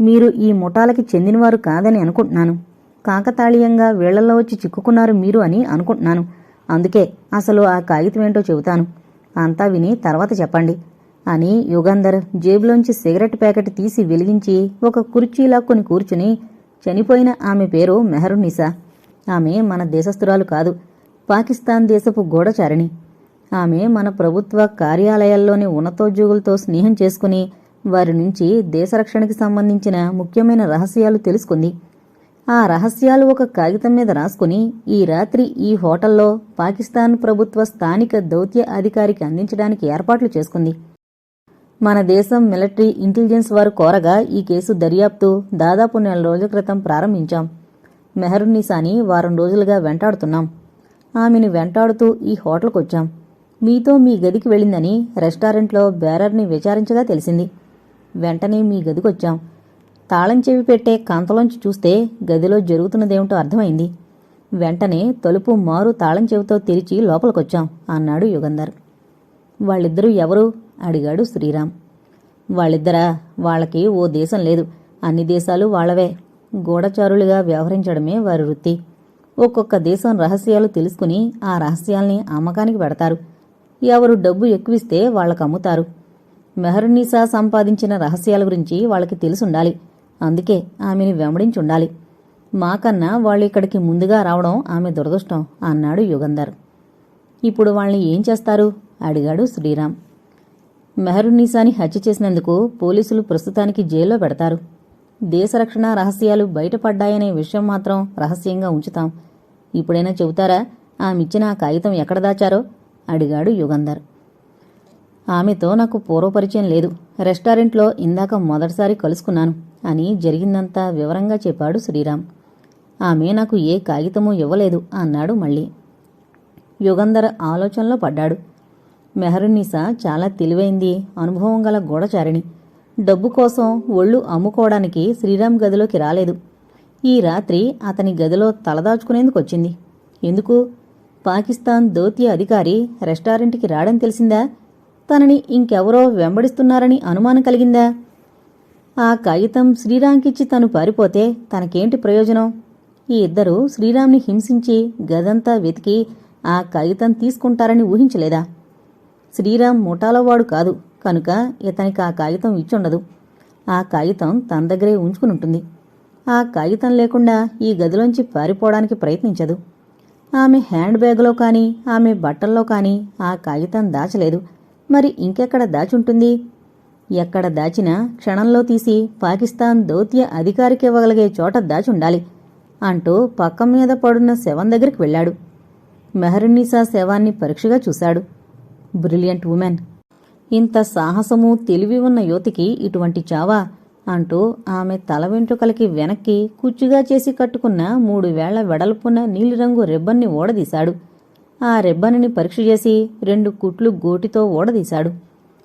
మీరు ఈ ముఠాలకి చెందినవారు కాదని అనుకుంటున్నాను. కాకతాళీయంగా వీళ్ళలో వచ్చి చిక్కుకున్నారు మీరు అని అనుకుంటున్నాను. అందుకే అసలు ఆ కాగితం ఏంటో చెబుతాను. అంతా విని తర్వాత చెప్పండి. అని యుగంధర్ జేబులోంచి సిగరెట్ ప్యాకెట్ తీసి వెలిగించి ఒక కుర్చీలా కొన్ని కూర్చుని చనిపోయిన ఆమె పేరు మెహరునిసా ఆమె మన దేశస్థురాలు కాదు. పాకిస్తాన్ దేశపు గోడచారిణి. ఆమె మన ప్రభుత్వ కార్యాలయాల్లోని ఉన్నతోద్యోగులతో స్నేహం చేసుకుని వారి నుంచి దేశరక్షణకి సంబంధించిన ముఖ్యమైన రహస్యాలు తెలుసుకుంది. ఆ రహస్యాలు ఒక కాగితం మీద రాసుకుని ఈ రాత్రి ఈ హోటల్లో పాకిస్తాన్ ప్రభుత్వ స్థానిక దౌత్య అధికారికి అందించడానికి ఏర్పాట్లు చేసుకుంది. మన దేశం మిలిటరీ ఇంటెలిజెన్స్ వారు కోరగా ఈ కేసు దర్యాప్తు దాదాపు నెల రోజుల క్రితం ప్రారంభించాం. మెహరున్నీసాని వారం రోజులుగా వెంటాడుతున్నాం. ఆమెను వెంటాడుతూ ఈ హోటల్కి వచ్చాం మీతో మీ గదికి వెళ్ళిందని రెస్టారెంట్లో బేరర్ని విచారించగా తెలిసింది. వెంటనే మీ గదికొచ్చాం. తాళం చెవి పెట్టే కాంతలోంచి చూస్తే గదిలో జరుగుతున్నదేమిటో అర్థమైంది. వెంటనే తలుపు మారు తాళం చెవితో తెరిచి లోపలికొచ్చాం అన్నాడు యుగంధర్. వాళ్ళిద్దరూ ఎవరు? అడిగాడు శ్రీరామ్. వాళ్ళిద్దరా? వాళ్ళకి ఓ దేశం లేదు. అన్ని దేశాలు వాళ్ళవే. గూఢచారులుగా వ్యవహరించడమే వారి వృత్తి. ఒక్కొక్క దేశం రహస్యాలు తెలుసుకుని ఆ రహస్యాల్ని అమ్మకానికి పెడతారు. ఎవరు డబ్బు ఎక్కువిస్తే వాళ్ళకు అమ్ముతారు మెహరున్నీసా సంపాదించిన రహస్యాల గురించి వాళ్ళకి తెలుసుండాలి. అందుకే ఆమెని వెంబడించుండాలి. మాకన్నా వాళ్ళు ఇక్కడికి ముందుగా రావడం ఆమె దురదృష్టం అన్నాడు యుగంధర్. ఇప్పుడు వాళ్ళని ఏం చేస్తారు? అడిగాడు శ్రీరామ్. మెహరున్నీసాని హత్య చేసినందుకు పోలీసులు ప్రస్తుతానికి జైల్లో పెడతారు. దేశరక్షణ రహస్యాలు బయటపడ్డాయనే విషయం మాత్రం రహస్యంగా ఉంచుతాం. ఇప్పుడైనా చెబుతారా? ఆమెచ్చిన ఆ కాగితం ఎక్కడ దాచారో? అడిగాడు యుగంధర్. ఆమెతో నాకు పూర్వపరిచయం లేదు. రెస్టారెంట్లో ఇందాక మొదటిసారి కలుసుకున్నాను అని జరిగిందంతా వివరంగా చెప్పాడు శ్రీరామ్. ఆమె నాకు ఏ కాగితమూ ఇవ్వలేదు అన్నాడు మళ్ళీ. యుగంధర్ ఆలోచనలో పడ్డాడు. మెహరున్నీసా చాలా తెలివైంది అనుభవం గల గూఢచారిణి డబ్బు కోసం ఒళ్ళు అమ్ముకోవడానికి శ్రీరామ్ గదిలోకి రాలేదు. ఈ రాత్రి అతని గదిలో తలదాచుకునేందుకు వచ్చింది. ఎందుకు? పాకిస్తాన్ దౌత్య అధికారి రెస్టారెంట్కి రాడని తెలిసిందా? తనని ఇంకెవరో వెంబడిస్తున్నారని అనుమానం కలిగిందా? ఆ కాగితం శ్రీరామ్కిచ్చి తను పారిపోతే తనకేంటి ప్రయోజనం? ఈ ఇద్దరు శ్రీరామ్ని హింసించి గదంతా వెతికి ఆ కాగితం తీసుకుంటారని ఊహించలేదా? శ్రీరామ్ ముఠాలవాడు కాదు కనుక ఇతనికి ఆ కాగితం ఇచ్చుండదు. ఆ కాగితం తన దగ్గరే ఉంచుకునుంటుంది. ఆ కాగితం లేకుండా ఈ గదిలోంచి పారిపోవడానికి ప్రయత్నించదు. ఆమె హ్యాండ్ బ్యాగ్లో కానీ ఆమె బట్టల్లో కానీ ఆ కాగితం దాచలేదు. మరి ఇంకెక్కడ దాచుంటుంది? ఎక్కడ దాచినా క్షణంలో తీసి పాకిస్తాన్ దౌత్య అధికారికివ్వగలిగే చోట దాచుండాలి అంటూ పక్క మీద పడున్న శవం దగ్గరికి వెళ్ళాడు. మెహరున్నీసా శవాన్ని పరీక్షగా చూశాడు. Brilliant woman! ఇంత సాహసము తెలివి ఉన్న యువతికి ఇటువంటి చావా అంటూ ఆమె తల వెంట్రుకలకి వెనక్కి కుచ్చుగా చేసి కట్టుకున్న మూడు వేళ్ళ వెడల్పున నీలిరంగు రిబ్బన్ని ఓడదీశాడు. ఆ రెబ్బనిని పరీక్ష చేసి రెండు కుట్లు గోటితో ఓడదీశాడు.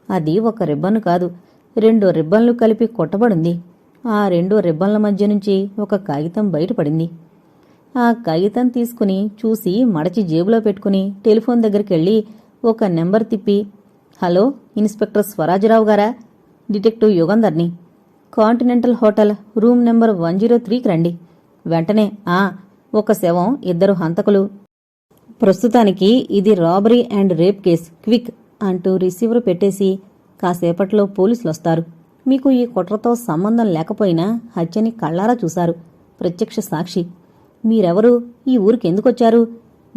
అది ఒక రిబ్బను కాదు రెండు రిబ్బన్లు కలిపి కొట్టబడింది. ఆ రెండు రిబ్బన్ల మధ్య నుంచి ఒక కాగితం బయటపడింది. ఆ కాగితం తీసుకుని చూసి మడచి జేబులో పెట్టుకుని టెలిఫోన్ దగ్గరికి వెళ్ళి ఒక నెంబర్ తిప్పి హలో ఇన్స్పెక్టర్ స్వరాజరావు గారా? Detective యుగంధర్ని. Continental hotel room number one zero త్రీకి రండి. వెంటనే ఆ ఒక శవం ఇద్దరు హంతకులు ప్రస్తుతానికి ఇది robbery and rape case. Quick అంటూ రిసీవర్ పెట్టేసి కాసేపట్లో పోలీసులు వస్తారు మీకు ఈ కుట్రతో సంబంధం లేకపోయినా హత్యని కళ్ళారా చూశారు. ప్రత్యక్ష సాక్షి. మీరెవరు? ఈ ఊరికి ఎందుకొచ్చారు?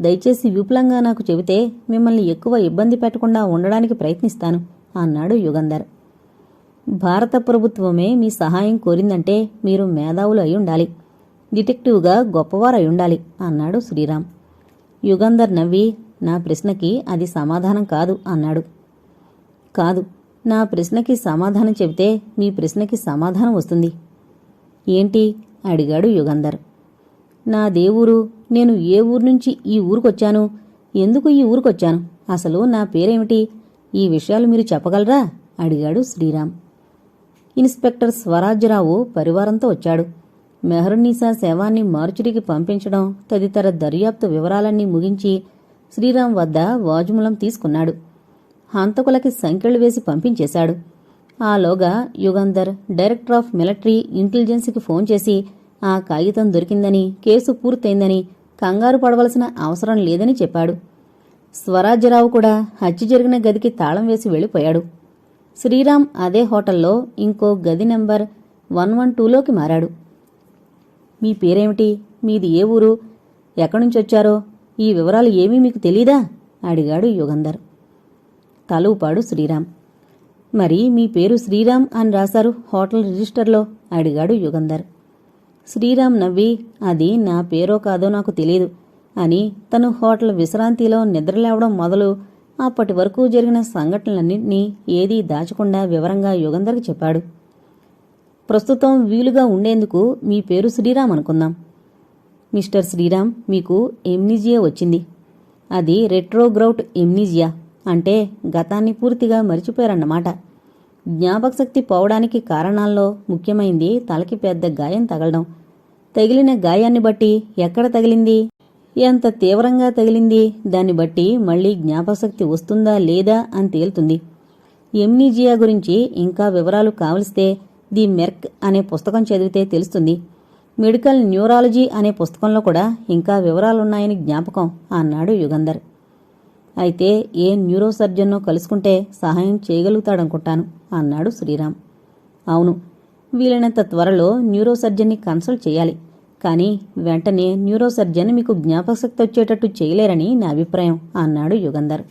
దయచేసి విపులంగా నాకు చెబితే మిమ్మల్ని ఎక్కువ ఇబ్బంది పెట్టకుండా ఉండడానికి ప్రయత్నిస్తాను అన్నాడు యుగంధర్. భారత ప్రభుత్వమే మీ సహాయం కోరిందంటే మీరు మేధావులు అయి ఉండాలి. డిటెక్టివ్గా గొప్పవారు అయి ఉండాలి అన్నాడు శ్రీరామ్. యుగంధర్ నవ్వి నా ప్రశ్నకి అది సమాధానం కాదు అన్నాడు. కాదు నా ప్రశ్నకి సమాధానం చెబితే మీ ప్రశ్నకి సమాధానం వస్తుంది. ఏంటి? అడిగాడు యుగంధర్. నా దేవురు నేను ఏ ఊరు నుంచి ఈ ఊరికొచ్చాను? ఎందుకు ఈ ఊరికొచ్చాను? అసలు నా పేరేమిటి? ఈ విషయాలు మీరు చెప్పగలరా? అడిగాడు శ్రీరామ్. ఇన్స్పెక్టర్ స్వరాజ్యరావు పరివారంతో వచ్చాడు. మెహరున్నీసా శవాన్ని మార్చుడికి పంపించడం తదితర దర్యాప్తు వివరాలన్నీ ముగించి శ్రీరామ్ వద్ద వాజుమూలం తీసుకున్నాడు. హంతకులకి సంకెళ్ళు వేసి పంపించేశాడు. ఆలోగా యుగంధర్ డైరెక్టర్ ఆఫ్ మిలిటరీ ఇంటెలిజెన్స్కి ఫోన్ చేసి ఆ కాగితం దొరికిందని కేసు పూర్తయిందని కంగారు పడవలసిన అవసరం లేదని చెప్పాడు. స్వరాజ్యరావు కూడా హత్య జరిగిన గదికి తాళం వేసి వెళ్ళిపోయాడు. శ్రీరామ్ అదే హోటల్లో ఇంకో గది నెంబర్ వన్ వన్ టూలోకి మారాడు. మీ పేరేమిటి? మీది ఏ ఊరు? ఎక్కడి నుంచి వచ్చారో? ఈ వివరాలు ఏమీ మీకు తెలీదా? అడిగాడు యుగంధర్. తలూపాడు శ్రీరామ్. మరి మీ పేరు శ్రీరామ్ అని రాశారు హోటల్ రిజిస్టర్లో? అడిగాడు యుగంధర్. శ్రీరామ్ నవ్వి అది నా పేరో కాదో నాకు తెలియదు అని తను హోటల్ విశ్రాంతిలో నిద్రలేవడం మొదలు అప్పటి వరకు జరిగిన సంఘటనలన్నింటినీ ఏదీ దాచకుండా వివరంగా యుగంధర్కి చెప్పాడు. ప్రస్తుతం వీలుగా ఉండేందుకు మీ పేరు శ్రీరామ్ అనుకుందాం. మిస్టర్ శ్రీరామ్ మీకు ఎమ్నీజియా వచ్చింది. అది రెట్రోగ్రౌట్ ఎమ్నీజియా అంటే గతాన్ని పూర్తిగా మరిచిపోయారన్నమాట. జ్ఞాపకశక్తి పోవడానికి కారణాల్లో ముఖ్యమైంది తలకి పెద్ద గాయం తగలడం. తగిలిన గాయాన్ని బట్టి ఎక్కడ తగిలింది? ఎంత తీవ్రంగా తగిలింది? దాన్ని బట్టి మళ్ళీ జ్ఞాపకశక్తి వస్తుందా లేదా అని తేలుతుంది. ఎమ్నీజియా గురించి ఇంకా వివరాలు కావలిస్తే ది మెర్క్ అనే పుస్తకం చదివితే తెలుస్తుంది. మెడికల్ న్యూరాలజీ అనే పుస్తకంలో కూడా ఇంకా వివరాలున్నాయని జ్ఞాపకం అన్నాడు యుగంధర్. అయితే ఏ న్యూరోసర్జన్నో కలుసుకుంటే సహాయం చేయగలుగుతాడనుకుంటాను అన్నాడు శ్రీరామ్. అవును వీలైనంత త్వరలో న్యూరోసర్జన్ని కన్సల్ట్ చేయాలి. కానీ వెంటనే న్యూరోసర్జన్ మీకు జ్ఞాపకశక్తి వచ్చేటట్టు చేయలేరని నా అభిప్రాయం అన్నాడు యుగంధర్.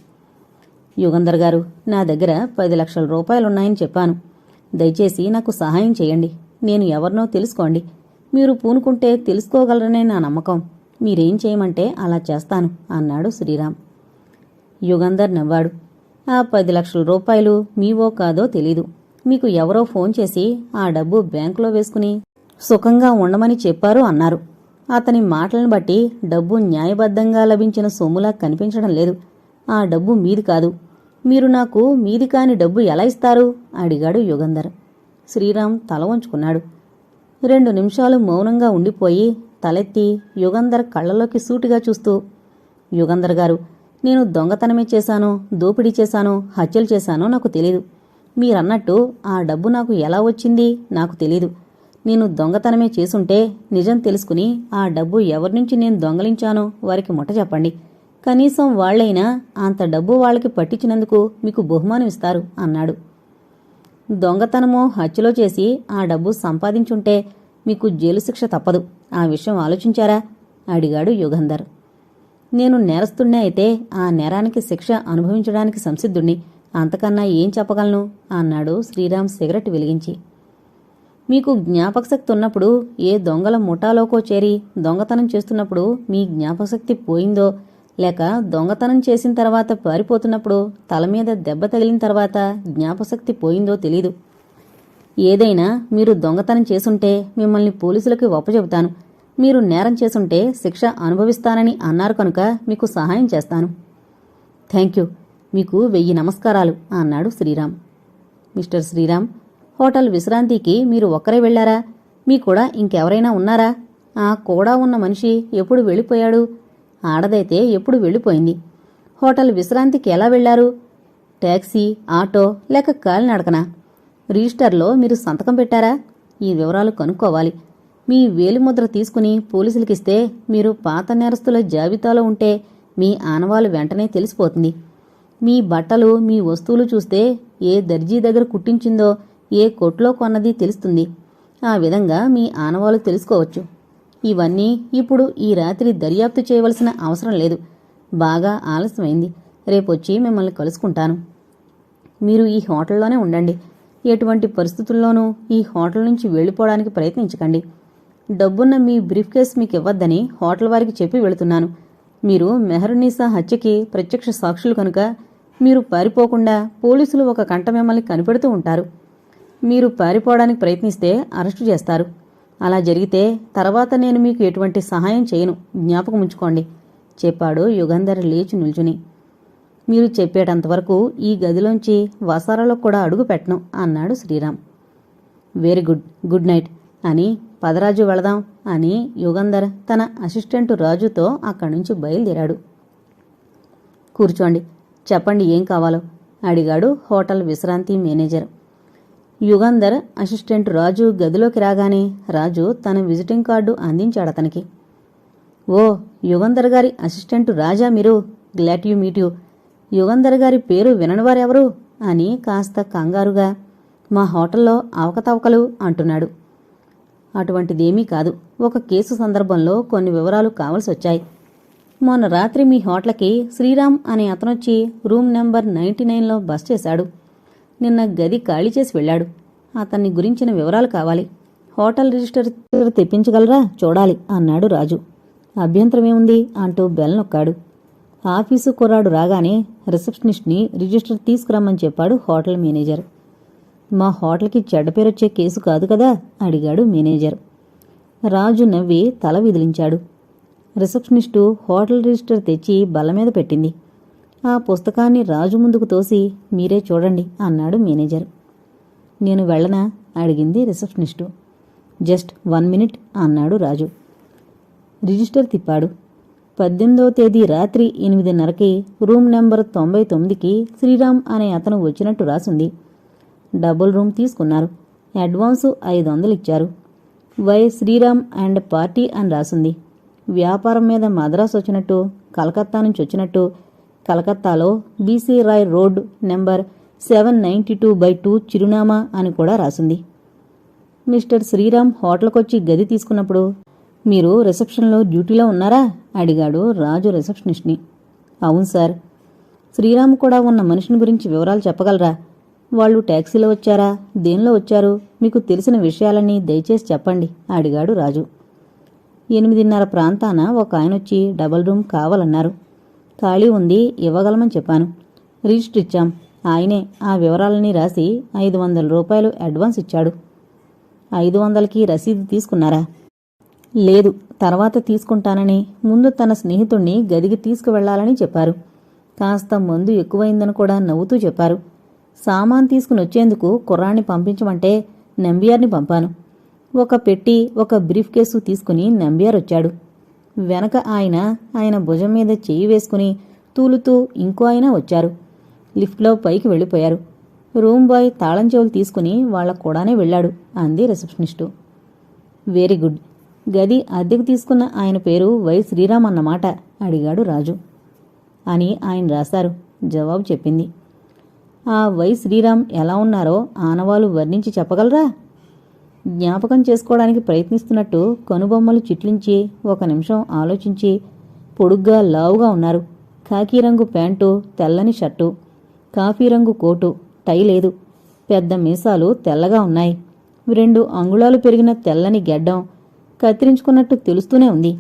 యుగంధర్ గారు నా దగ్గర పది లక్షల రూపాయలున్నాయని చెప్పాను. దయచేసి నాకు సహాయం చేయండి. నేను ఎవరినో తెలుసుకోండి. మీరు పూనుకుంటే తెలుసుకోగలరనే నా నమ్మకం. మీరేం చేయమంటే అలా చేస్తాను అన్నాడు శ్రీరామ్. యుగంధర్ నవ్వాడు. ఆ పది లక్షల రూపాయలు మీవో కాదో తెలీదు. మీకు ఎవరో ఫోన్ చేసి ఆ డబ్బు బ్యాంకులో వేసుకుని సుఖంగా ఉండమని చెప్పారు అన్నారు. అతని మాటలను బట్టి డబ్బు న్యాయబద్ధంగా లభించిన సొమ్ములా కనిపించడం లేదు. ఆ డబ్బు మీది కాదు. మీరు నాకు మీది కాని డబ్బు ఎలా ఇస్తారు? అడిగాడు యుగంధర్. శ్రీరామ్ తల వంచుకున్నాడు. రెండు నిమిషాలు మౌనంగా ఉండిపోయి తలెత్తి యుగంధర్ కళ్ళలోకి సూటిగా చూస్తూ యుగంధర్ గారు నేను దొంగతనమే చేశానో దోపిడీ చేశానో హత్యలు చేశానో నాకు తెలీదు. మీరన్నట్టు ఆ డబ్బు నాకు ఎలా వచ్చింది నాకు తెలీదు. నేను దొంగతనమే చేసుంటే నిజం తెలుసుకుని ఆ డబ్బు ఎవరి నుంచి నేను దొంగలించానో వారికి ముట్ట చెప్పండి. కనీసం వాళ్ళైనా అంత డబ్బు వాళ్ళకి పట్టించినందుకు మీకు బహుమానం ఇస్తారు అన్నాడు. దొంగతనమో హత్యలో చేసి ఆ డబ్బు సంపాదించుంటే మీకు జైలు శిక్ష తప్పదు. ఆ విషయం ఆలోచించారా? అడిగాడు యుగంధర్. నేను నేరస్తున్నే అయితే ఆ నేరానికి శిక్ష అనుభవించడానికి సంసిద్ధుణ్ణి. అంతకన్నా ఏం చెప్పగలను? అన్నాడు శ్రీరామ్ సిగరెట్ వెలిగించి. మీకు జ్ఞాపకశక్తి ఉన్నప్పుడు ఏ దొంగల ముఠాలోకో చేరి దొంగతనం చేస్తున్నప్పుడు మీ జ్ఞాపకశక్తి పోయిందో లేక దొంగతనం చేసిన తర్వాత పారిపోతున్నప్పుడు తల మీద దెబ్బ తగిలిన తర్వాత జ్ఞాపశక్తి పోయిందో తెలీదు. ఏదైనా మీరు దొంగతనం చేసుంటే మిమ్మల్ని పోలీసులకి ఒప్పచెబుతాను. మీరు నేరం చేసుంటే శిక్ష అనుభవిస్తానని అన్నారు కనుక మీకు సహాయం చేస్తాను. Thank you. మీకు వెయ్యి నమస్కారాలు అన్నాడు శ్రీరామ్. మిస్టర్ శ్రీరామ్ హోటల్ విశ్రాంతికి మీరు ఒక్కరే వెళ్ళారా మీ కూడా ఇంకెవరైనా ఉన్నారా? ఆ కూడా ఉన్న మనిషి ఎప్పుడు వెళ్ళిపోయాడు? ఆడదైతే ఎప్పుడు వెళ్ళిపోయింది. హోటల్ విశ్రాంతికి ఎలా వెళ్ళారు ట్యాక్సీ ఆటో లేక కాలినడకనా రిజిస్టర్లో మీరు సంతకం పెట్టారా? ఈ వివరాలు కనుక్కోవాలి. మీ వేలిముద్ర తీసుకుని పోలీసులకిస్తే మీరు పాత నేరస్తుల జాబితాలో ఉంటే మీ ఆనవాలు వెంటనే తెలిసిపోతుంది. మీ బట్టలు మీ వస్తువులు చూస్తే ఏ దర్జీ దగ్గర కుట్టించిందో ఏ కొట్లో కొన్నది తెలుస్తుంది. ఆ విధంగా మీ ఆనవాలు తెలుసుకోవచ్చు. ఇవన్నీ ఇప్పుడు ఈ రాత్రి దర్యాప్తు చేయవలసిన అవసరం లేదు. బాగా ఆలస్యమైంది. రేపొచ్చి మిమ్మల్ని కలుసుకుంటాను. మీరు ఈ హోటల్లోనే ఉండండి. ఎటువంటి పరిస్థితుల్లోనూ ఈ హోటల్ నుంచి వెళ్ళిపోవడానికి ప్రయత్నించకండి. డబ్బున్న మీ బ్రీఫ్ కేస్ మీకు ఇవ్వద్దని హోటల్ వారికి చెప్పి వెళుతున్నాను. మీరు మెహరునీసా హత్యకి ప్రత్యక్ష సాక్షులు కనుక మీరు పారిపోకుండా పోలీసులు ఒక కంట మిమ్మల్ని కనిపెడుతూ ఉంటారు. మీరు పారిపోవడానికి ప్రయత్నిస్తే అరెస్టు చేస్తారు. అలా జరిగితే తర్వాత నేను మీకు ఎటువంటి సహాయం చేయను. జ్ఞాపకం ఉంచుకోండి చెప్పాడు యుగంధర్ లేచి నిల్చుని. మీరు చెప్పేటంతవరకు ఈ గదిలోంచి వసారాలో కూడా అడుగు పెట్టను అన్నాడు Sriram. Very good good night అని పదరాజు వెళదాం అని యుగంధర్ తన అసిస్టెంట్ రాజుతో అక్కడి నుంచి బయలుదేరాడు. కూర్చోండి చెప్పండి ఏం కావాలో అడిగాడు హోటల్ విశ్రాంతి మేనేజర్. యుగంధర్ అసిస్టెంట్ రాజు గదిలోకి రాగానే రాజు తన విజిటింగ్ కార్డు అందించాడు అతనికి. ఓ యుగంధర్ గారి అసిస్టెంట్ రాజా మీరు glad you meet you. Yugandhar గారి పేరు విననివారెవరు? అని కాస్త కంగారుగా మా హోటల్లో అవకతవకలు అంటున్నాడు. అటువంటిదేమీ కాదు. ఒక కేసు సందర్భంలో కొన్ని వివరాలు కావలసి వచ్చాయి. మొన్న రాత్రి మీ హోటల్కి శ్రీరామ్ అనే అతనొచ్చి రూమ్ నెంబర్ నైంటీ నైన్లో బస్ చేశాడు. నిన్న గది ఖాళీ చేసి వెళ్ళాడు. అతన్ని గురించిన వివరాలు కావాలి. హోటల్ రిజిస్టర్ తెప్పించగలరా? చూడాలి అన్నాడు రాజు. అభ్యంతరమేముంది? అంటూ బెల్ నొక్కాడు. ఆఫీసు కుర్రాడు రాగానే రిసెప్షనిస్ట్ని రిజిస్టర్ తీసుకురమ్మని చెప్పాడు హోటల్ మేనేజర్. మా హోటల్కి చెడ్డ పేరొచ్చే కేసు కాదు కదా? అడిగాడు మేనేజర్. రాజు నవ్వి తల విదిలించాడు. రిసెప్షనిస్టు హోటల్ రిజిస్టర్ తెచ్చి బల్ల మీద పెట్టింది. ఆ పుస్తకాన్ని రాజు ముందుకు తోసి మీరే చూడండి అన్నాడు మేనేజర్. నేను వెళ్ళనా? అడిగింది రిసెప్షనిస్టు. జస్ట్ వన్ మినిట్ అన్నాడు రాజు. రిజిస్టర్ తిప్పాడు. పద్దెనిమిదవ తేదీ రాత్రి ఎనిమిదిన్నరకి రూమ్ నెంబర్ తొంభై తొమ్మిదికి శ్రీరామ్ అనే అతను వచ్చినట్టు రాసుంది. డబుల్ రూమ్ తీసుకున్నారు. అడ్వాన్సు ఐదు వందలు ఇచ్చారు. వై శ్రీరామ్ అండ్ పార్టీ అని రాసుంది. వ్యాపారం మీద మద్రాసు వచ్చినట్టు కలకత్తా నుంచి వచ్చినట్టు కలకత్తాలో BC Roy road number seven ninety two by two చిరునామా అని కూడా రాసింది. మిస్టర్ శ్రీరామ్ హోటల్కొచ్చి గది తీసుకున్నప్పుడు మీరు రిసెప్షన్లో డ్యూటీలో ఉన్నారా? అడిగాడు రాజు రిసెప్షనిస్ట్ని. అవును సార్. శ్రీరామ్ కూడా ఉన్న మనిషిని గురించి వివరాలు చెప్పగలరా? వాళ్ళు ట్యాక్సీలో వచ్చారా? దేనిలో వచ్చారు? మీకు తెలిసిన విషయాలన్నీ దయచేసి చెప్పండి అడిగాడు రాజు. ఎనిమిదిన్నర ప్రాంతాన ఒక ఆయన వచ్చి డబల్ రూమ్ కావాలన్నారు. ఖాళీ ఉంది ఇవ్వగలమని చెప్పాను. రిజిస్టర్ ఇచ్చాం. ఆయనే ఆ వివరాలన్నీ రాసి ఐదు వందల రూపాయలు అడ్వాన్స్ ఇచ్చాడు. ఐదు వందలకి రసీదు తీసుకున్నారా? లేదు తర్వాత తీసుకుంటానని ముందు తన స్నేహితుణ్ణి గదికి తీసుకువెళ్ళాలని చెప్పారు. కాస్త మందు ఎక్కువైందని కూడా నవ్వుతూ చెప్పారు. సామాన్ తీసుకుని వచ్చేందుకు కుర్రాన్ని పంపించమంటే నంబియార్ని పంపాను. ఒక పెట్టి ఒక బ్రీఫ్ కేసు తీసుకుని నంబియార్ వచ్చాడు. వెనక ఆయన ఆయన భుజం మీద చెయ్యి వేసుకుని తూలుతూ ఇంకో ఆయన వచ్చారు. లిఫ్ట్లో పైకి వెళ్ళిపోయారు. రూమ్ బాయ్ తాళం చెవులు తీసుకుని వాళ్ళ కూడానే వెళ్ళాడు అంది రిసెప్షనిస్టు. Very good. గది అద్దెకు తీసుకున్న ఆయన పేరు వై శ్రీరామ్ అన్నమాట అడిగాడు రాజు. అని ఆయన రాశారు. జవాబు చెప్పింది. ఆ వై శ్రీరామ్ ఎలా ఉన్నారో ఆనవాలు వర్ణించి చెప్పగలరా? జ్ఞాపకం చేసుకోవడానికి ప్రయత్నిస్తున్నట్టు కనుబొమ్మలు చిట్లించి ఒక నిమిషం ఆలోచించి పొడుగ్గా లావుగా ఉన్నారు. కాకీ రంగు ప్యాంటు తెల్లని షర్టు కాఫీ రంగు కోటు టై లేదు. పెద్ద మీసాలు తెల్లగా ఉన్నాయి. రెండు అంగుళాలు పెరిగిన తెల్లని గెడ్డం కత్తిరించుకున్నట్టు తెలుస్తూనే ఉంది.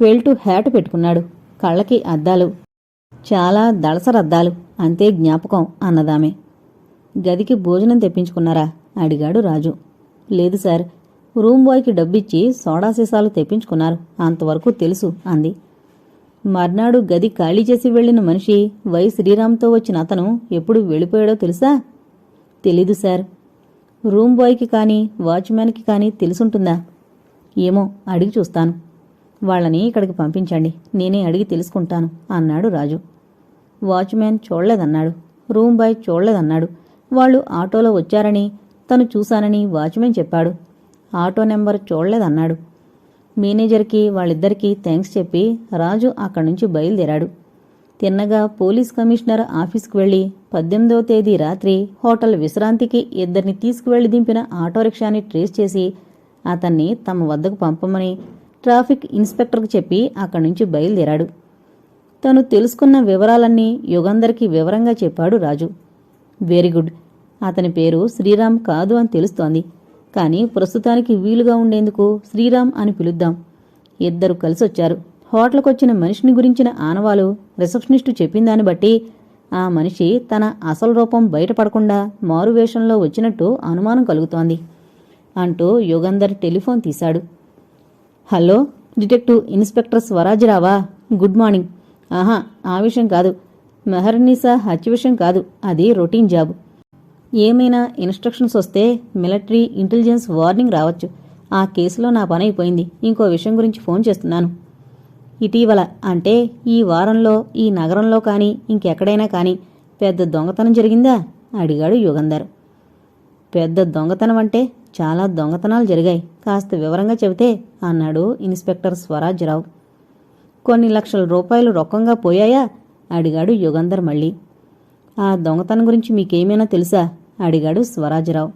ఫెల్టు హ్యాట్ పెట్టుకున్నాడు. కళ్ళకి అద్దాలు. చాలా దళసరద్దాలు అంతే జ్ఞాపకం అన్నదామె. గదికి భోజనం తెప్పించుకున్నారా? అడిగాడు రాజు. లేదు సార్. రూమ్ బాయ్కి డబ్బిచ్చి సోడా సీసాలు తెప్పించుకున్నారు. అంతవరకు తెలుసు అంది. మర్నాడు గది ఖాళీ చేసి వెళ్ళిన మనిషి వై శ్రీరామ్తో వచ్చిన అతను ఎప్పుడు వెళ్ళిపోయాడో తెలుసా? తెలీదు సార్. రూమ్ బాయ్కి కానీ వాచ్మ్యాన్కి కానీ తెలుసుంటుందా? ఏమో అడిగి చూస్తాను. వాళ్ళని ఇక్కడికి పంపించండి నేనే అడిగి తెలుసుకుంటాను అన్నాడు రాజు. వాచ్మ్యాన్ చూడలేదన్నాడు. రూమ్ బాయ్ చూడలేదన్నాడు. వాళ్ళు ఆటోలో వచ్చారని తను చూశానని వాచ్మెన్ చెప్పాడు. ఆటో నెంబర్ చూడలేదన్నాడు. మేనేజర్కి వాళ్ళిద్దరికీ థ్యాంక్స్ చెప్పి రాజు అక్కడి నుంచి బయలుదేరాడు. తిన్నగా పోలీస్ కమిషనర్ ఆఫీస్కి వెళ్ళి పద్దెనిమిదవ తేదీ రాత్రి హోటల్ విశ్రాంతికి ఇద్దరిని తీసుకువెళ్ళి దింపిన ఆటో రిక్షాని ట్రేస్ చేసి అతన్ని తమ వద్దకు పంపమని ట్రాఫిక్ ఇన్స్పెక్టర్కు చెప్పి అక్కడి నుంచి బయలుదేరాడు. తను తెలుసుకున్న వివరాలన్నీ యుగంధర్కి వివరంగా చెప్పాడు రాజు. Very good. అతని పేరు శ్రీరామ్ కాదు అని తెలుస్తోంది. కానీ ప్రస్తుతానికి వీలుగా ఉండేందుకు శ్రీరామ్ అని పిలుద్దాం. ఇద్దరు కలిసొచ్చారు. హోటల్కొచ్చిన మనిషిని గురించిన ఆనవాలు రిసెప్షనిస్టు చెప్పిందాన్ని బట్టి ఆ మనిషి తన అసలు రూపం బయటపడకుండా మారువేషంలో వచ్చినట్టు అనుమానం కలుగుతోంది అంటూ యుగంధర్ టెలిఫోన్ తీశాడు. హలో డిటెక్టివ్ ఇన్స్పెక్టర్ స్వరాజ్రావా గుడ్ మార్నింగ్. ఆహా ఆ విషయం కాదు. మెహర్నిసా హత్య విషయం కాదు. అది రొటీన్ జాబ్. ఏమైనా ఇన్స్ట్రక్షన్స్ వస్తే మిలిటరీ ఇంటెలిజెన్స్ వార్నింగ్ రావచ్చు. ఆ కేసులో నా పని అయిపోయింది. ఇంకో విషయం గురించి ఫోన్ చేస్తున్నాను. ఇటీవల అంటే ఈ వారంలో ఈ నగరంలో కానీ ఇంకెక్కడైనా కానీ పెద్ద దొంగతనం జరిగిందా? అడిగాడు యుగంధర్. పెద్ద దొంగతనం అంటే చాలా దొంగతనాలు జరిగాయి. కాస్త వివరంగా చెబితే అన్నాడు ఇన్స్పెక్టర్ స్వరాజ్రావు. కొన్ని లక్షల రూపాయలు రొక్కంగా పోయాయా? అడిగాడు యుగంధర్ మళ్ళీ. ఆ దొంగతనం గురించి మీకేమైనా తెలుసా? అడిగాడు స్వరాజరావు.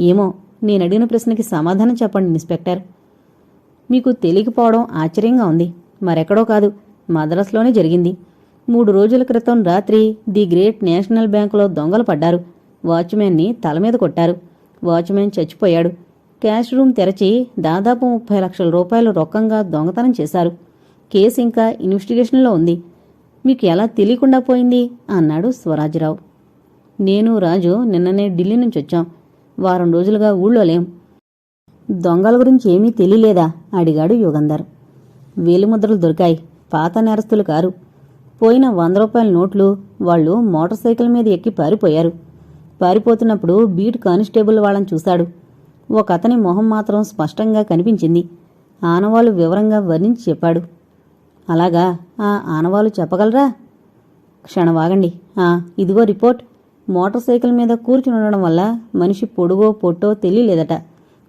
ఏమో నేను అడిగిన ప్రశ్నకి సమాధానం చెప్పండి ఇన్స్పెక్టర్. మీకు తెలియకపోవడం ఆశ్చర్యంగా ఉంది. మరెక్కడో కాదు మద్రాసులోనే జరిగింది. మూడు రోజుల క్రితం రాత్రి ది గ్రేట్ నేషనల్ బ్యాంకులో దొంగలు పడ్డారు. వాచ్మెన్ని తల మీద కొట్టారు. వాచ్మెన్ చచ్చిపోయాడు. క్యాష్ రూమ్ తెరచి దాదాపు ముప్పై లక్షల రూపాయలు రొక్కంగా దొంగతనం చేశారు. కేసు ఇంకా ఇన్వెస్టిగేషన్లో ఉంది. మీకు ఎలా తెలియకుండా పోయింది? అన్నాడు స్వరాజ్యరావు నేను రాజు నిన్ననే ఢిల్లీ నుంచి వచ్చాం. వారం రోజులుగా ఊళ్ళో లేం. దొంగల గురించి ఏమీ తెలియలేదా? అడిగాడు యుగంధర్. వేలిముద్రలు దొరికాయి. పాత నేరస్తులు కారు. పోయిన వంద రూపాయల నోట్లు వాళ్ళు మోటార్ సైకిల్ మీద ఎక్కి పారిపోయారు. పారిపోతున్నప్పుడు బీట్ కానిస్టేబుల్ వాళ్ళని చూశాడు. ఒక అతని మొహం మాత్రం స్పష్టంగా కనిపించింది. ఆనవాళ్ళు వివరంగా వర్ణించి చెప్పాడు. అలాగా? ఆ ఆనవాళ్ళు చెప్పగలరా? క్షణవాగండి ఆ ఇదిగో రిపోర్ట్. మోటార్ సైకిల్ మీద కూర్చుని ఉండడం వల్ల మనిషి పొడుగో పొట్టో తెలియలేదట.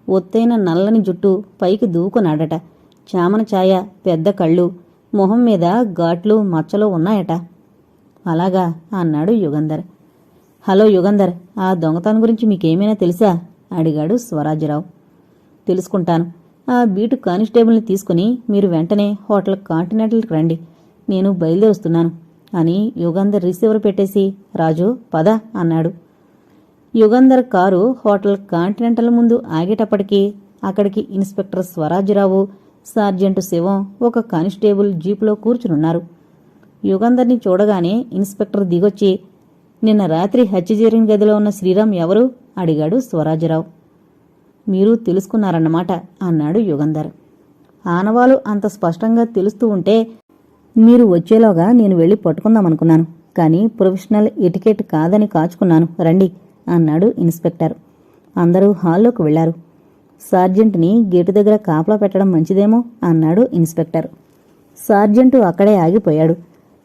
ఒత్తైన నల్లని జుట్టు పైకి దూకున్నాడట చామన ఛాయ పెద్ద కళ్ళు మొహం మీద ఘాట్లు మచ్చలు ఉన్నాయట. అలాగా అన్నాడు యుగంధర్. హలో యుగంధర్ ఆ దొంగతనం గురించి మీకేమైనా తెలుసా? అడిగాడు స్వరాజ్యరావు. తెలుసుకుంటాను. ఆ బీటు కానిస్టేబుల్ని తీసుకుని మీరు వెంటనే హోటల్ కాంటినెంటల్కి రండి. నేను బయలుదేరుస్తున్నాను. అని యుగంధర్ రిసీవర్ పెట్టేసి రాజు పద అన్నాడు. యుగంధర్ కారు హోటల్ కాంటినెంటల్ ముందు ఆగేటప్పటికీ అక్కడికి ఇన్స్పెక్టర్ స్వరాజ్యరావు సార్జెంటు శివం ఒక కానిస్టేబుల్ జీపులో కూర్చునున్నారు. యుగంధర్ని చూడగానే ఇన్స్పెక్టర్ దిగొచ్చి నిన్న రాత్రి హత్య జరిగిన గదిలో ఉన్న శ్రీరామ్ ఎవరు? అడిగాడు స్వరాజ్యరావు మీరు తెలుసుకున్నారన్నమాట అన్నాడు యుగంధర్. ఆనవాలు అంత స్పష్టంగా తెలుస్తూ ఉంటే మీరు వచ్చేలోగా నేను వెళ్ళి పట్టుకుందామనుకున్నాను కానీ ప్రొఫెషనల్ ఎటికెట్ కాదని కాచుకున్నాను. రండి అన్నాడు ఇన్స్పెక్టర్. అందరూ హాల్లోకి వెళ్ళారు సార్జెంట్ని గేటు దగ్గర కాపలా పెట్టడం మంచిదేమో అన్నాడు ఇన్స్పెక్టర్. సార్జెంటు అక్కడే ఆగిపోయాడు.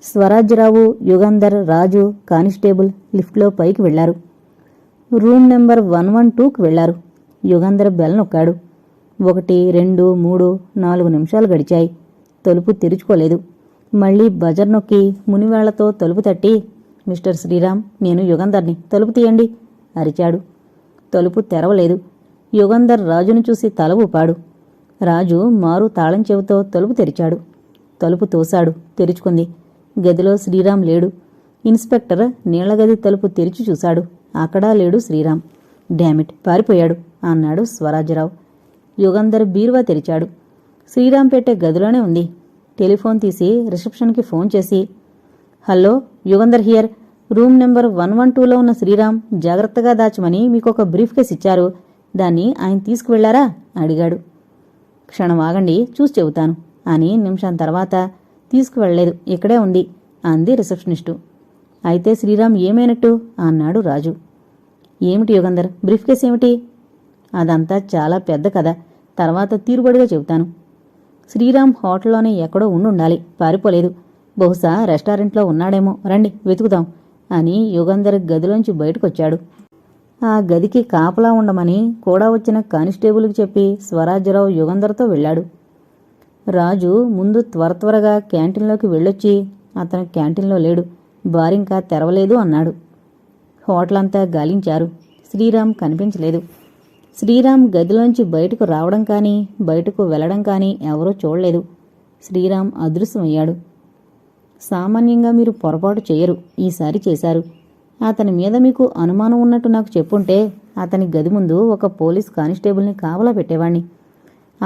స్వరాజ్యరావు యుగంధర్ రాజు కానిస్టేబుల్ లిఫ్ట్లో పైకి వెళ్ళారు రూమ్ నెంబర్ వన్ వన్ టూకి వెళ్ళారు యుగంధర్ బెల్ నొక్కాడు. ఒకటి రెండు మూడు నాలుగు నిమిషాలు గడిచాయి. తలుపు తెరుచుకోలేదు. మళ్ళీ బజర్ నొక్కి మునివేళ్ళతో తలుపు తట్టి మిస్టర్ శ్రీరామ్ నేను యుగంధర్ని తలుపు తీయండి అరిచాడు. తలుపు తెరవలేదు. యుగంధర్ రాజును చూసి తల ఊపాడు. రాజు మారు తాళం చెవితో తలుపు తెరిచాడు. తలుపు తోశాడు తెరుచుకుంది. గదిలో శ్రీరామ్ లేడు. ఇన్స్పెక్టర్ నీళ్ళగది తలుపు తెరిచి చూశాడు. అక్కడా లేడు శ్రీరామ్. డామిట్ పారిపోయాడు అన్నాడు స్వరాజ్యరావు. యుగంధర్ బీరువా తెరిచాడు. శ్రీరామ్ పెట్టే గదిలోనే ఉంది. టెలిఫోన్ తీసి రిసెప్షన్కి ఫోన్ చేసి hello Yugandhar here. Room number one one టూలో ఉన్న శ్రీరామ్ జాగ్రత్తగా దాచమని మీకు ఒక బ్రీఫ్ కేస్ ఇచ్చారు. దాన్ని ఆయన తీసుకువెళ్ళారా? అడిగాడు. క్షణం ఆగండి చూసి చెబుతాను. అని నిమిషం తర్వాత తీసుకువెళ్ళేదు ఇక్కడే ఉంది అంది రిసెప్షనిస్టు. అయితే శ్రీరామ్ ఏమైనట్టు? అన్నాడు రాజు. ఏమిటి యుగంధర్ బ్రీఫ్ కేస్ ఏమిటి అదంతా చాలా పెద్ద కథ. తర్వాత తీరుబడిగా చెబుతాను. శ్రీరామ్ హోటల్లోనే ఎక్కడో ఉండుండాలి. పారిపోలేదు. బహుశా రెస్టారెంట్లో ఉన్నాడేమో. రండి వెతుకుదాం అని యుగంధర్ గదిలోంచి బయటకొచ్చాడు. ఆ గదికి కాపలా ఉండమని కూడా వచ్చిన కానిస్టేబుల్కి చెప్పి స్వరాజ్యరావు యుగంధర్తో వెళ్ళాడు. రాజు ముందు త్వర త్వరగా క్యాంటీన్లోకి వెళ్ళొచ్చి అతను క్యాంటీన్లో లేడు. బారింకా తెరవలేదు అన్నాడు. హోటల్ అంతా గాలించారు. శ్రీరామ్ కనిపించలేదు. శ్రీరామ్ గదిలోంచి బయటకు రావడం కానీ బయటకు వెళ్ళడం కానీ ఎవరూ చూడలేదు. శ్రీరామ్ అదృశ్యమయ్యాడు. సామాన్యంగా మీరు పొరపాటు చేయరు ఈసారి చేశారు. అతని మీద మీకు అనుమానం ఉన్నట్టు నాకు చెప్పుంటే అతని గది ముందు ఒక పోలీస్ కానిస్టేబుల్ని కావలా పెట్టేవాణ్ణి.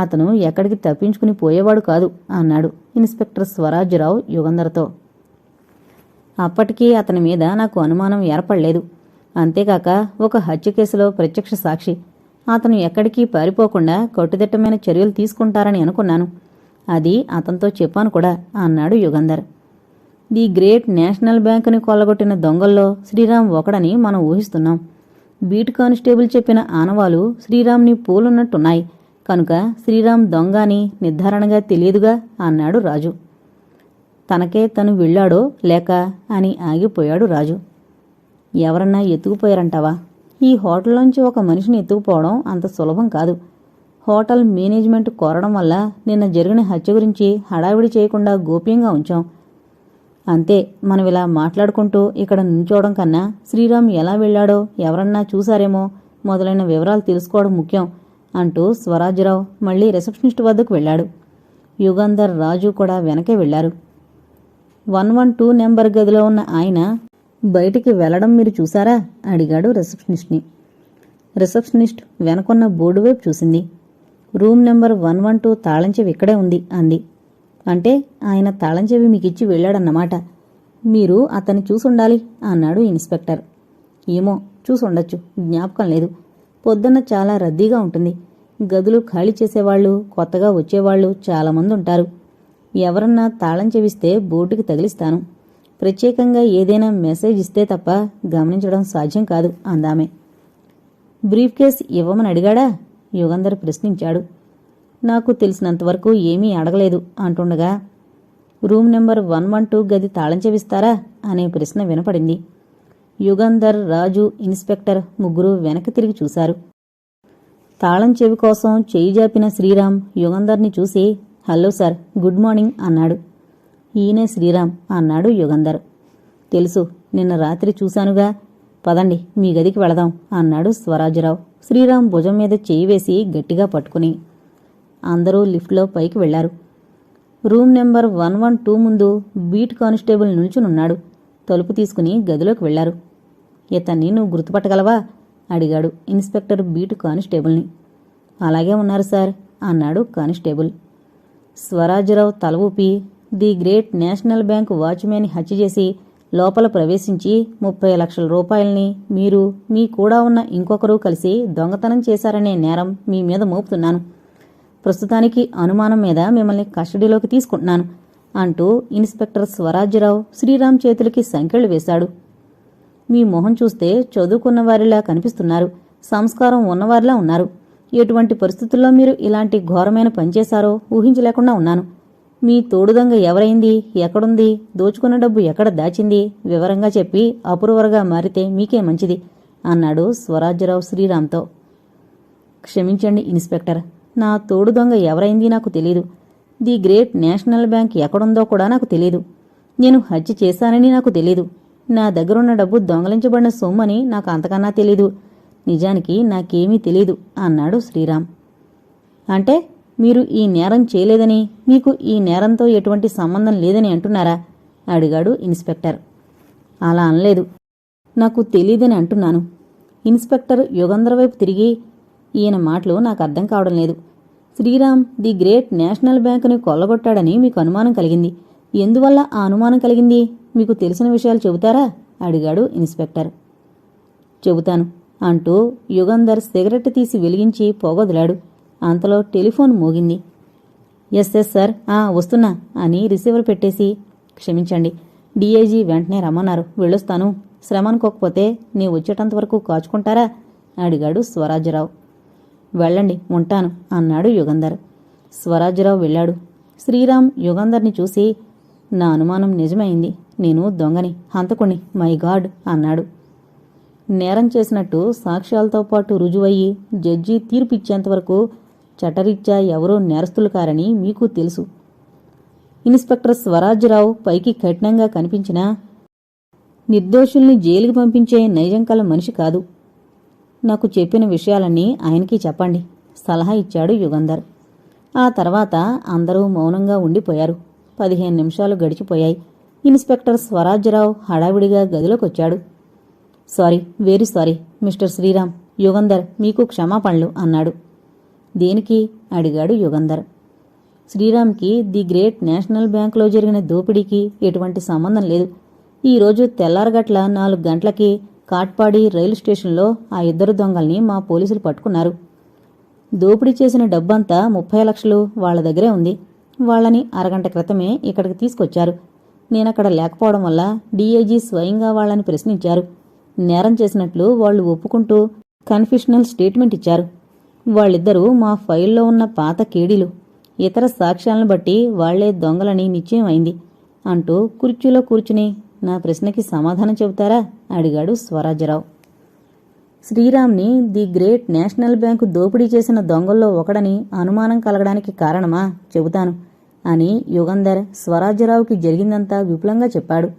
అతను ఎక్కడికి తప్పించుకుని పోయేవాడు కాదు అన్నాడు ఇన్స్పెక్టర్ స్వరాజ్యరావు యుగంధర్తో. అప్పటికీ అతని మీద నాకు అనుమానం ఏర్పడలేదు. అంతేకాక ఒక హత్య కేసులో ప్రత్యక్ష సాక్షి. అతను ఎక్కడికి పారిపోకుండా కట్టుదిట్టమైన చర్యలు తీసుకుంటారని అనుకున్నాను. అది అతనితో చెప్పాను కూడా అన్నాడు యుగంధర్. ది గ్రేట్ నేషనల్ బ్యాంకుని కొల్లగొట్టిన దొంగల్లో శ్రీరామ్ ఒకడని మనం ఊహిస్తున్నాం. బీట్ కానిస్టేబుల్ చెప్పిన ఆనవాలు శ్రీరామ్ని పోలున్నట్టున్నాయి. కనుక శ్రీరామ్ దొంగ అని నిర్ధారణగా తెలియదుగా అన్నాడు రాజు. తనకే తను వెళ్ళాడో లేక అని ఆగిపోయాడు రాజు. ఎవరన్నా ఎత్తుకుపోయారంటావా? ఈ హోటల్లోంచి ఒక మనిషిని ఎత్తుకుపోవడం అంత సులభం కాదు. హోటల్ మేనేజ్మెంట్ కోరడం వల్ల నిన్న జరిగిన హత్య గురించి హడావిడి చేయకుండా గోప్యంగా ఉంచాం. అంతే మనం ఇలా మాట్లాడుకుంటూ ఇక్కడ నుంచోవడం కన్నా శ్రీరామ్ ఎలా వెళ్ళాడో ఎవరన్నా చూసారేమో మొదలైన వివరాలు తెలుసుకోవడం ముఖ్యం అంటూ స్వరాజ్యరావు మళ్ళీ రిసెప్షనిస్ట్ వద్దకు వెళ్ళాడు. యుగంధర్ రాజు కూడా వెనకే వెళ్ళారు వన్ వన్ టూ నెంబర్ గదిలో ఉన్న ఆయన బయటికి వెళ్ళడం మీరు చూసారా అడిగాడు రిసెప్షనిస్ట్ని. రిసెప్షనిస్ట్ వెనకున్న బోర్డు వైపు చూసింది. Room number one one two తాళం చెవి ఇక్కడే ఉంది అంది. అంటే ఆయన తాళం చెవి మీకు ఇచ్చి వెళ్ళాడన్నమాట. మీరు అతన్ని చూసుండాలి అన్నాడు ఇన్స్పెక్టర్. ఏమో చూసుండొచ్చు జ్ఞాపకం లేదు. పొద్దున్న చాలా రద్దీగా ఉంటుంది. గదులు ఖాళీ చేసేవాళ్ళు కొత్తగా వచ్చేవాళ్ళు చాలామంది ఉంటారు ఎవరన్నా తాళం చెవిస్తే బోర్డుకి తగిలిస్తాను. ప్రత్యేకంగా ఏదైనా మెసేజ్ ఇస్తే తప్ప గమనించడం సాధ్యం కాదు అందామే. బ్రీఫ్ కేస్ ఇవ్వమని అడిగాడా? యుగంధర్ ప్రశ్నించాడు. నాకు తెలిసినంతవరకు ఏమీ అడగలేదు అంటుండగా room number one one two గది తాళం చెవిస్తారా? అనే ప్రశ్న వినపడింది. యుగంధర్ రాజు ఇన్స్పెక్టర్ ముగ్గురు వెనక్కి తిరిగి చూశారు. తాళం చెవి కోసం చేయి జాపిన శ్రీరామ్ యుగంధర్ని చూసి హలో సార్ గుడ్ మార్నింగ్ అన్నాడు. ఈయనే శ్రీరామ్ అన్నాడు యుగంధర్. తెలుసు నిన్న రాత్రి చూశానుగా. పదండి మీ గదికి వెళదాం అన్నాడు స్వరాజ్యరావు శ్రీరామ్ భుజం మీద చేయి వేసి గట్టిగా పట్టుకుని అందరూ లిఫ్ట్లో పైకి వెళ్ళారు. Room number one one two ముందు బీట్ కానిస్టేబుల్ నిల్చునున్నాడు. తలుపు తీసుకుని గదిలోకి వెళ్ళారు. ఇతన్ని నువ్వు గుర్తుపట్టగలవా? అడిగాడు ఇన్స్పెక్టర్ బీట్ కానిస్టేబుల్ని. అలాగే ఉన్నారు సార్ అన్నాడు కానిస్టేబుల్. స్వరాజ్యరావు తల ఊపి the great national bank watchmen హత్య చేసి లోపల ప్రవేశించి ముప్పై లక్షల రూపాయల్ని మీరు మీ కూడా ఉన్న ఇంకొకరు కలిసి దొంగతనం చేశారనే నేరం మీ మీద మోపుతున్నాను. ప్రస్తుతానికి అనుమానం మీద మిమ్మల్ని కస్టడీలోకి తీసుకుంటున్నాను అంటూ ఇన్స్పెక్టర్ స్వరాజ్యరావు శ్రీరామ్ చేతులకి సంఖ్యలు వేశాడు. మీ మొహం చూస్తే చదువుకున్న వారిలా కనిపిస్తున్నారు సంస్కారం ఉన్నవారిలా ఉన్నారు. ఎటువంటి పరిస్థితుల్లో మీరు ఇలాంటి ఘోరమైన పనిచేశారో ఊహించలేకుండా ఉన్నాను. మీ తోడుదొంగ ఎవరైంది? ఎక్కడుంది? దోచుకున్న డబ్బు ఎక్కడ దాచింది? వివరంగా చెప్పి అపురవరగా మారితే మీకే మంచిది అన్నాడు స్వరాజ్యరావు శ్రీరామ్తో. క్షమించండి ఇన్స్పెక్టర్. నా తోడు దొంగ ఎవరైంది నాకు తెలీదు. ది గ్రేట్ నేషనల్ బ్యాంక్ ఎక్కడుందో కూడా నాకు తెలీదు. నేను హత్య చేశానని నాకు తెలీదు. నా దగ్గరున్న డబ్బు దొంగలించబడిన సొమ్మని నాకు అంతకన్నా తెలీదు. నిజానికి నాకేమీ తెలీదు అన్నాడు శ్రీరామ్. అంటే మీరు ఈ నేరం చేయలేదని మీకు ఈ నేరంతో ఎటువంటి సంబంధం లేదని అంటున్నారా? అడిగాడు ఇన్స్పెక్టర్. అలా అనలేదు. నాకు తెలీదని అంటున్నాను. ఇన్స్పెక్టర్ యుగంధర్ వైపు తిరిగి ఈయన మాటలు నాకు అర్థం కావడం లేదు. శ్రీరామ్ ది గ్రేట్ నేషనల్ బ్యాంకుని కొల్లగొట్టాడని మీకు అనుమానం కలిగింది. ఎందువల్ల ఆ అనుమానం కలిగింది? మీకు తెలిసిన విషయాలు చెబుతారా? అడిగాడు ఇన్స్పెక్టర్. చెబుతాను అంటూ యుగంధర్ సిగరెట్ తీసి వెలిగించి పోగొదిలాడు అంతలో టెలిఫోన్ మోగింది. Yes yes sir. ఆ వస్తున్నా అని రిసీవర్ పెట్టేసి క్షమించండి. డీఐజీ వెంటనే రమ్మన్నారు. వెళ్ళొస్తాను. శ్రమ అనుకోకపోతే నీ వచ్చేటంత వరకు కాచుకుంటారా? అడిగాడు స్వరాజ్యరావు. వెళ్ళండి ఉంటాను అన్నాడు యుగంధర్. స్వరాజ్యరావు వెళ్ళాడు. శ్రీరామ్ యుగంధర్ని చూసి నా అనుమానం నిజమైంది. నేను దొంగని హంతకుణ్ణి మై గాడ్ అన్నాడు. నేరం చేసినట్టు సాక్ష్యాలతో పాటు రుజువయ్యి జడ్జి తీర్పు చటరీత్యా ఎవరో నేరస్తులు కారని మీకు తెలుసు. ఇన్స్పెక్టర్ స్వరాజ్యరావు పైకి కఠినంగా కనిపించినా నిర్దోషుల్ని జైలుకి పంపించే నైజంకాల మనిషి కాదు. నాకు చెప్పిన విషయాలన్నీ ఆయనకి చెప్పండి సలహా ఇచ్చాడు యుగంధర్. ఆ తర్వాత అందరూ మౌనంగా ఉండిపోయారు. పదిహేను నిమిషాలు గడిచిపోయాయి. ఇన్స్పెక్టర్ స్వరాజ్యరావు హడావిడిగా గదిలోకొచ్చాడు. Sorry very sorry mister Sriram Yugandhar మీకు క్షమాపణలు అన్నాడు. దేనికి? అడిగాడు యుగంధర్. శ్రీరామ్కి ది గ్రేట్ నేషనల్ బ్యాంకులో జరిగిన దోపిడీకి ఎటువంటి సంబంధం లేదు. ఈరోజు తెల్లారగట్ల నాలుగు గంటలకి కాట్పాడి రైలు స్టేషన్లో ఆ ఇద్దరు దొంగల్ని మా పోలీసులు పట్టుకున్నారు. దోపిడీ చేసిన డబ్బంతా ముప్పై లక్షలు వాళ్ళ దగ్గరే ఉంది. వాళ్ళని అరగంట క్రితమే ఇక్కడికి తీసుకొచ్చారు. నేనక్కడ లేకపోవడం వల్ల డీఐజీ స్వయంగా వాళ్ళని ప్రశ్నించారు. నేరం చేసినట్లు వాళ్ళు ఒప్పుకుంటూ కన్ఫ్యూషనల్ స్టేట్మెంట్ ఇచ్చారు. వాళ్ళిద్దరూ మా ఫైల్లో ఉన్న పాత కేడీలు. ఇతర సాక్ష్యాలను బట్టి వాళ్ళే దొంగలని నిశ్చయం అయింది అంటూ కుర్చీలో కూర్చుని నా ప్రశ్నకి సమాధానం చెబుతారా? అడిగాడు స్వరాజ్యరావు. శ్రీరామ్ని ది గ్రేట్ నేషనల్ బ్యాంకు దోపిడీ చేసిన దొంగల్లో ఒకడని అనుమానం కలగడానికి కారణమా చెబుతాను అని యుగంధర్ స్వరాజ్యరావుకి జరిగిందంతా విపులంగా చెప్పాడు.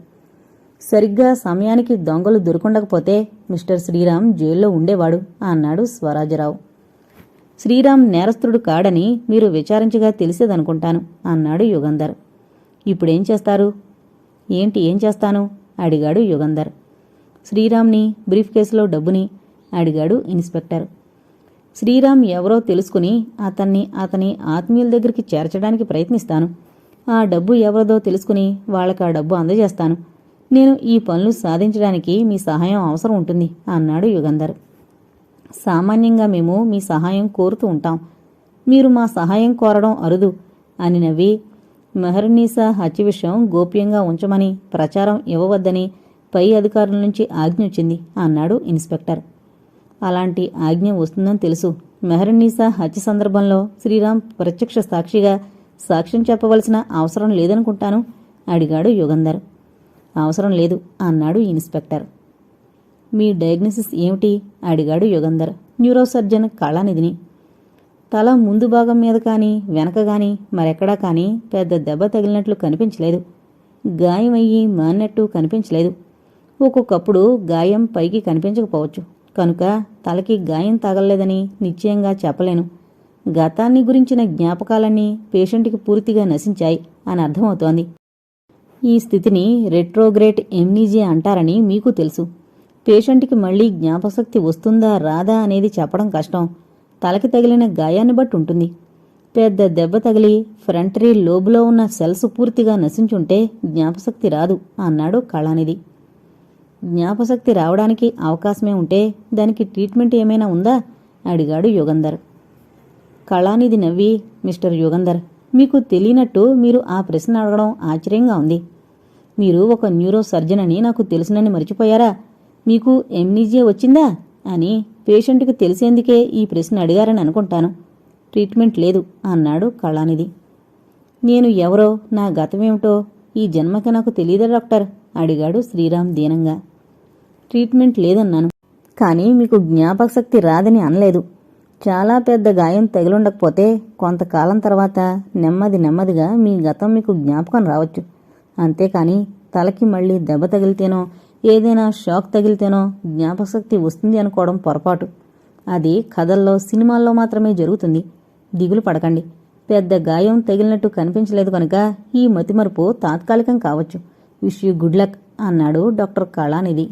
సరిగ్గా సమయానికి దొంగలు దొరకుండకపోతే మిస్టర్ శ్రీరామ్ జైల్లో ఉండేవాడు అన్నాడు స్వరాజ్యరావు. శ్రీరామ్ నేరస్తుడు కాడని మీరు విచారించగా తెలిసేదనుకుంటాను అన్నాడు యుగంధర్. ఇప్పుడేం చేస్తారు? ఏంటి ఏం చేస్తాను? అడిగాడు యుగంధర్. శ్రీరామ్ని బ్రీఫ్ కేసులో డబ్బుని అడిగాడు ఇన్స్పెక్టర్. శ్రీరామ్ ఎవరో తెలుసుకుని అతన్ని అతని ఆత్మీయుల దగ్గరికి చేర్చడానికి ప్రయత్నిస్తాను. ఆ డబ్బు ఎవరిదో తెలుసుకుని వాళ్ళకి ఆ డబ్బు అందజేస్తాను. నేను ఈ పనులు సాధించడానికి మీ సహాయం అవసరం ఉంటుంది అన్నాడు యుగంధర్. సామాన్యంగా మేము మీ సహాయం కోరుతూ ఉంటాం. మీరు మా సహాయం కోరడం అరుదు అని నవ్వి మెహర్నీసా హత్య విషయం గోప్యంగా ఉంచమని ప్రచారం ఇవ్వవద్దని పై అధికారుల నుంచి ఆజ్ఞ వచ్చింది అన్నాడు ఇన్స్పెక్టర్. అలాంటి ఆజ్ఞ వస్తుందని తెలుసు. మెహర్నీసా హత్య సందర్భంలో శ్రీరామ్ ప్రత్యక్ష సాక్షిగా సాక్ష్యం చెప్పవలసిన అవసరం లేదనుకుంటాను అడిగాడు యుగంధర్. అవసరం లేదు అన్నాడు ఇన్స్పెక్టర్. మీ డయాగ్నోసిస్ ఏమిటి? అడిగాడు యుగంధర్ న్యూరోసర్జన్ కళానిధిని. తల ముందు భాగం మీద కానీ వెనక కానీ మరెక్కడా కానీ పెద్ద దెబ్బ తగిలినట్లు కనిపించలేదు. గాయం అయ్యి మాన్నట్టు కనిపించలేదు. ఒక్కొక్కప్పుడు గాయం పైకి కనిపించకపోవచ్చు. కనుక తలకి గాయం తగలలేదని నిశ్చయంగా చెప్పలేను. గతాన్ని గురించిన జ్ఞాపకాలన్నీ పేషెంట్కి పూర్తిగా నశించాయి అని అర్థమవుతోంది. ఈ స్థితిని రెట్రోగ్రేట్ ఎమ్నీజియా అంటారని మీకు తెలుసు. పేషెంట్కి మళ్ళీ జ్ఞాపశక్తి వస్తుందా రాదా అనేది చెప్పడం కష్టం. తలకి తగిలిన గాయాన్ని బట్టి ఉంటుంది. పెద్ద దెబ్బ తగిలి ఫ్రంటరీ లోబులో ఉన్న సెల్స్ పూర్తిగా నశించుంటే జ్ఞాపశక్తి రాదు అన్నాడు కళానిధి. జ్ఞాపశక్తి రావడానికి అవకాశమే ఉంటే దానికి ట్రీట్మెంట్ ఏమైనా ఉందా? అడిగాడు యుగంధర్. కళానిధి నవ్వి మిస్టర్ యుగంధర్ మీకు తెలియనట్టు మీరు ఆ ప్రశ్న అడగడం ఆశ్చర్యంగా ఉంది. మీరు ఒక న్యూరో సర్జన్ అని నాకు తెలిసినని మర్చిపోయారా? మీకు ఎమ్నీజియా వచ్చిందా? అని పేషెంట్కి తెలిసేందుకే ఈ ప్రశ్న అడిగారని అనుకుంటాను. ట్రీట్మెంట్ లేదు అన్నాడు కళానిధి. నేను ఎవరో నా గతమేమిటో ఈ జన్మకి నాకు తెలియదా డాక్టర్? అడిగాడు శ్రీరామ్ దీనంగా. ట్రీట్మెంట్ లేదన్నాను కానీ మీకు జ్ఞాపకశక్తి రాదని అనలేదు. చాలా పెద్ద గాయం తగిలుండకపోతే కొంతకాలం తర్వాత నెమ్మది నెమ్మదిగా మీ గతం మీకు జ్ఞాపకం రావచ్చు. అంతేకాని తలకి మళ్ళీ దెబ్బ తగిలితేనో ఏదైనా షాక్ తగిలితేనో జ్ఞాపకశక్తి వస్తుంది అనుకోవడం పొరపాటు. అది కథల్లో సినిమాల్లో మాత్రమే జరుగుతుంది. దిగులు పడకండి. పెద్ద గాయం తగిలినట్టు కనిపించలేదు కనుక ఈ మతిమరుపు తాత్కాలికం కావచ్చు. విష్ యూ గుడ్ లక్ అన్నాడు డాక్టర్ కళానిధి.